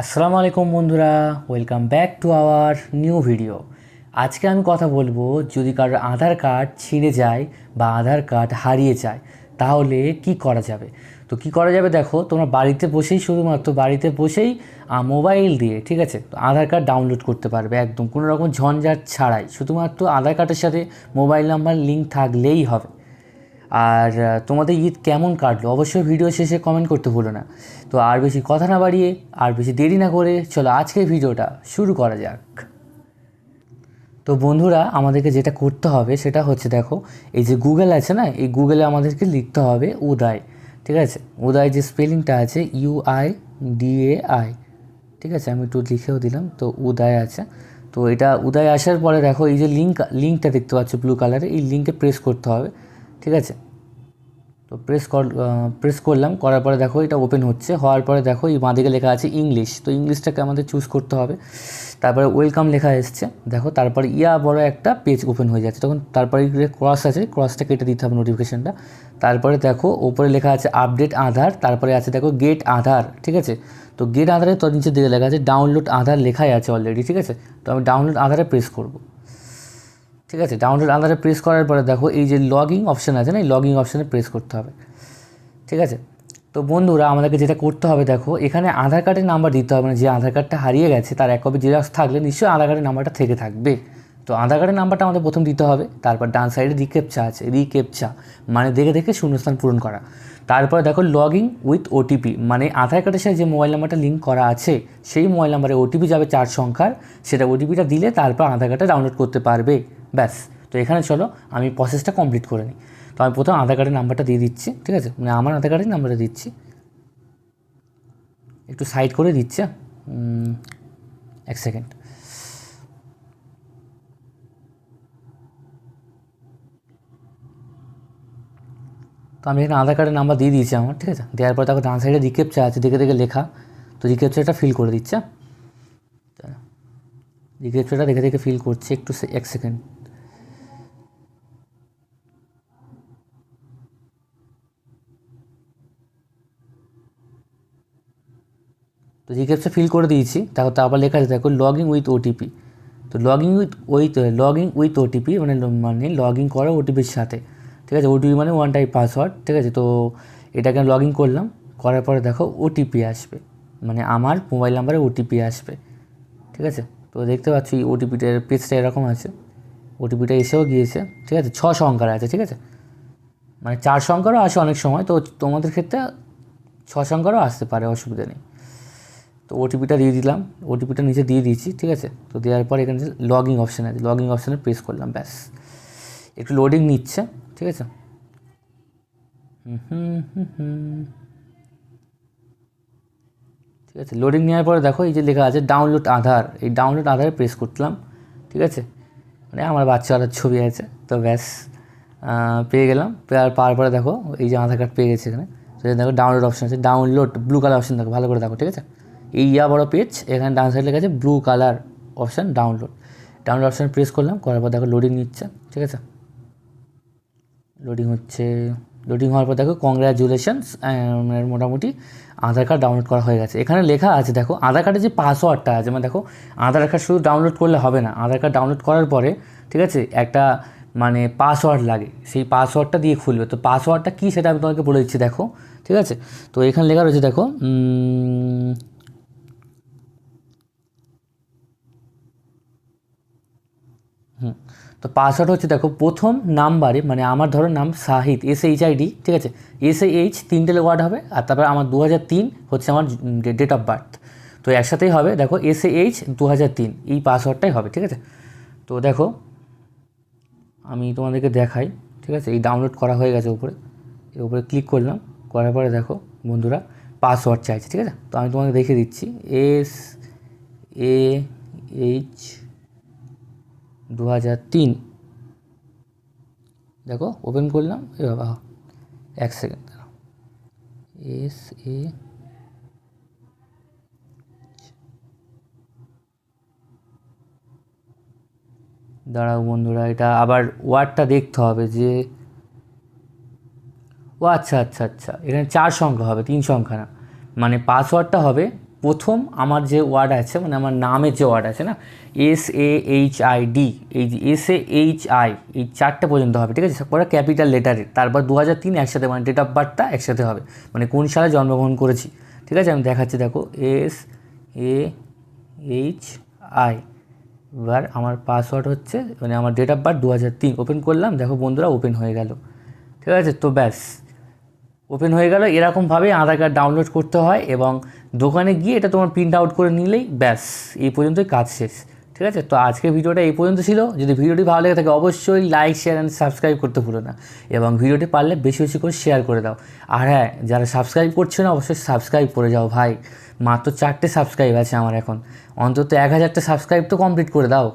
আসসালামু আলাইকুম বন্ধুরা welcome back to our new video আজকে আমি কথা বলব, যদি কারোর আধার কার্ড ছিঁড়ে যায় বা আধার কার্ড হারিয়ে যায়, তাহলে কি করা যাবে? তো কি করা যাবে দেখো, তোমরা বাড়িতে বসেই, শুধুমাত্র বাড়িতে বসেই মোবাইল দিয়ে, ঠিক আছে, তো আধার কার্ড ডাউনলোড করতে পারবে একদম, কোনো রকম ঝঞ্ঝাট ছাড়াই। শুধুমাত্র আধার কার্ডের সাথে মোবাইল নাম্বার লিঙ্ক থাকলেই হবে। আর তোমাদের ঈদ কেমন কাটলো? অবশ্যই ভিডিও শেষে কমেন্ট করতে ভুলো না। তো আর বেশি কথা না বাড়িয়ে, আর বেশি দেরি না করে চলো আজকের ভিডিওটা শুরু করা যাক। তো বন্ধুরা, আমাদেরকে যেটা করতে হবে সেটা হচ্ছে দেখো, এই যে গুগল আছে না, এই গুগলে আমাদেরকে লিখতে হবে উদয়, ঠিক আছে? উদয় যে স্পেলিংটা আছে U I D A I ঠিক আছে? আমি একটু লিখেও দিলাম, তো উদয় আছে। তো এটা উদয় আসার পরে দেখো, এই যে লিঙ্ক লিঙ্কটা দেখতে পাচ্ছ ব্লু কালারে এই লিঙ্কে প্রেস করতে হবে। ঠিক আছে? তো প্রেস কর প্রেস করলাম, করার পরে দেখো এটা ওপেন হচ্ছে। হওয়ার পরে দেখো এই বাঁদিকে লেখা আছে ইংলিশ তো ইংলিশটাকে আমাদের চুজ করতে হবে। তারপরে ওয়েলকাম লেখা এসছে। দেখো, তারপরে ইয়া বড় একটা পেজ ওপেন হয়ে যাচ্ছে। তখন তারপরে ক্রস আছে ক্রসটা কেটে দিতে হবে নোটিফিকেশানটা তারপরে দেখো, ওপরে লেখা আছে আপডেট আধার। তারপরে আছে দেখো গেট আধার, ঠিক আছে? তো গেট আধারে তো নিচে দিকে লেখা আছে ডাউনলোড আধার লেখাই আছে অলরেডি ঠিক আছে? তো আমি ডাউনলোড আধারে প্রেস করব। ঠিক আছে ডাউনলোড আধারে প্রেস করার পরে দেখো এই যে লগিং অপশান আছে না, এই লগিং অপশানে প্রেস করতে হবে। ঠিক আছে? তো বন্ধুরা, আমাদেরকে যেটা করতে হবে দেখো, এখানে আধার কার্ডের নাম্বার দিতে হবে না, যে আধার কার্ডটা হারিয়ে গেছে, তার এক কপি জেরক্স থাকলে নিশ্চয়ই আধার কার্ডের নাম্বারটা থেকে থাকবে। তো আধার কার্ডের নাম্বারটা আমাদের প্রথম দিতে হবে, তারপর ডান সাইডে রিকেপচা আছে রিকেপচা মানে দেখে দেখে শূন্যস্থান পূরণ করা। তারপরে দেখো লগিং উইথ ওটিপি মানে আধার কার্ডের সাথে যে মোবাইল নাম্বারটা লিঙ্ক করা আছে, সেই মোবাইল নাম্বারে ওটিপি যাবে চার সংখ্যার, সেটা ওটিপিটা দিলে তারপর আধার কার্ডটা ডাউনলোড করতে পারবে। ব্যাস। তো এখানে চলো, আমি প্রসেসটা কমপ্লিট করে নিই। তো আমি প্রথম আধার কার্ডের নাম্বারটা দিয়ে দিচ্ছি, ঠিক আছে? মানে আমার আধার কার্ডের নাম্বারটা দিচ্ছি। একটু সাইড করে দিচ্ছে এক সেকেন্ড তো আমি এখানে আধার কার্ডের নাম্বার দিয়ে দিয়েছি আমার, ঠিক আছে? দেওয়ার পর তারপর ডান সাইডে রিকেপচা আছে, দেখে দেখে লেখা। তো রিকেপচাটা ফিল করে দিচ্ছে রিকেপচাটা দেখে দেখে ফিল করছে, একটু এক সেকেন্ড তো রিক্যাপচা ফিল করে দিয়েছি। তারপর আবার লেখা আছে, দেখো লগিং উইথ ওটিপি তো login with with login with OTP মানে মানে লগিং করা ওটিপির সাথে। ঠিক আছে? ওটিপি মানে ওয়ান টাইপ পাসওয়ার্ড ঠিক আছে? তো এটাকে লগ ইন করলাম। করার পরে দেখো ওটিপি আসবে। মানে আমার মোবাইল নাম্বারে ওটিপি আসবে। ঠিক আছে? তো দেখতে পাচ্ছি ওটিপিটার পেজটা এরকম আছে। ওটিপিটা এসেও গিয়েছে। ঠিক আছে? ছ সংখ্যার আছে, ঠিক আছে? মানে চার সংখ্যারও আসে অনেক সময়। তো তোমাদের ক্ষেত্রে ছ সংখ্যারও আসতে পারে, অসুবিধা নেই। তো ওটিপিটা দিয়ে দিলাম ওটিপিটা নিচে দিয়ে দিয়েছি, ঠিক আছে? তো দেওয়ার পর এখানে লগিং অপশান আছে লগিং অপশানে প্রেস করলাম, ব্যাস। একটু লোডিং নিচ্ছে, ঠিক আছে। ঠিক আছে লোডিং নেওয়ার পরে দেখো এই যে লেখা আছে ডাউনলোড আধার, এই ডাউনলোড আধারে প্রেস করলাম, ঠিক আছে? মানে আমার বাচ্চাটার ছবি আছে, তো ব্যাস পেয়ে গেলাম পেয়ার পাওয়ার পরে দেখো এই যে আধার কার্ড পেয়ে গেছে এখানে। তো দেখো ডাউনলোড অপশন আছে ডাউনলোড ব্লু কালার অপশন দেখো, ভালো করে দেখো, ঠিক আছে? এই ইয়া বড় পেজ এখানে ডান সাইড লেখা আছে blue colour option download download option press করলাম, করার পর দেখো লোডিং নিচ্ছে, ঠিক আছে? লোডিং হচ্ছে লোডিং হওয়ার পর দেখো কংগ্রাচুলেশনস মোটামুটি আধার কার্ড ডাউনলোড করা হয়ে গেছে। এখানে লেখা আছে, দেখো, আধার কার্ডের যে পাসওয়ার্ডটা আছে মানে দেখো, আধার কার্ড শুধু ডাউনলোড করলে হবে না, আধার কার্ড ডাউনলোড করার পরে, ঠিক আছে, একটা মানে পাসওয়ার্ড লাগে, সেই পাসওয়ার্ডটা দিয়ে খুলবে। তো পাসওয়ার্ডটা কী সেটা আমি তোমাকে বলে দিচ্ছি, দেখো, ঠিক আছে? তো এখানে লেখা রয়েছে, দেখো হুম। তো পাসওয়ার্ড হচ্ছে দেখো, প্রথম নাম্বারে মানে আমার ধরো নাম সাহিদ এস এইচ আইডি ঠিক আছে? এস এইচ তিনটে ওয়ার্ড হবে, আর তারপরে আমার দু তিন হচ্ছে আমার ডেট অফ বার্থ তো একসাথেই হবে, দেখো এস এইচ দু তিন, এই পাসওয়ার্ডটাই হবে, ঠিক আছে? তো দেখো, আমি তোমাদেরকে দেখাই, ঠিক আছে? এই ডাউনলোড করা হয়ে গেছে উপরে, এর উপরে ক্লিক করলাম, করার পরে দেখো, বন্ধুরা, পাসওয়ার্ড চাইছে, ঠিক আছে? তো আমি তোমাকে দেখে দিচ্ছি এস এ এইচ দু হাজার তিন। দেখো ওপেন করলাম, এ বাবা, এক সেকেন্ড এস এ দাঁড়াও বন্ধুরা, এটা আবার ওয়ার্ডটা দেখতে হবে যে, ও আচ্ছা আচ্ছা আচ্ছা এখানে চার সংখ্যা হবে, তিন সংখ্যা না। মানে পাসওয়ার্ডটা হবে প্রথম আমার যে ওয়ার্ড আছে মানে আমার নামের যে ওয়ার্ড আছে না S A H I D এই যে এস এ এইচ আই এই চারটে পর্যন্ত হবে, ঠিক আছে? পরে ক্যাপিটাল লেটারে তারপর দু হাজার তিন একসাথে মানে ডেট অফ বার্থটা একসাথে হবে মানে কোন সালে জন্মগ্রহণ করেছি, ঠিক আছে? আমি দেখাচ্ছি, দেখো এস এ এইচ আই এবার আমার পাসওয়ার্ড হচ্ছে মানে আমার ডেট অফ বার্থ দু হাজার তিন ওপেন করলাম, দেখো বন্ধুরা ওপেন হয়ে গেল, ঠিক আছে? তো ব্যাস ওপেন হয়ে গেল এরকমভাবে আধার কার্ড ডাউনলোড করতে হয় এবং দোকানে গিয়ে এটা তোমার প্রিন্ট আউট করে নিলেই ব্যাস, এই পর্যন্তই কাজ শেষ, ঠিক আছে? তো আজকের ভিডিওটা এই পর্যন্ত ছিল। যদি ভিডিওটি ভালো লেগে থাকে, অবশ্যই লাইক শেয়ার অ্যান্ড সাবস্ক্রাইব করতে ভুলো না। এবং ভিডিওটি পারলে বেশি বেশি করে শেয়ার করে দাও। আর হ্যাঁ যারা সাবস্ক্রাইব করছে না, অবশ্যই সাবস্ক্রাইব করে যাও ভাই। মাত্র চারটে সাবস্ক্রাইব আছে আমার এখন। অন্তত এক হাজারটা সাবস্ক্রাইব তো কমপ্লিট করে দাও।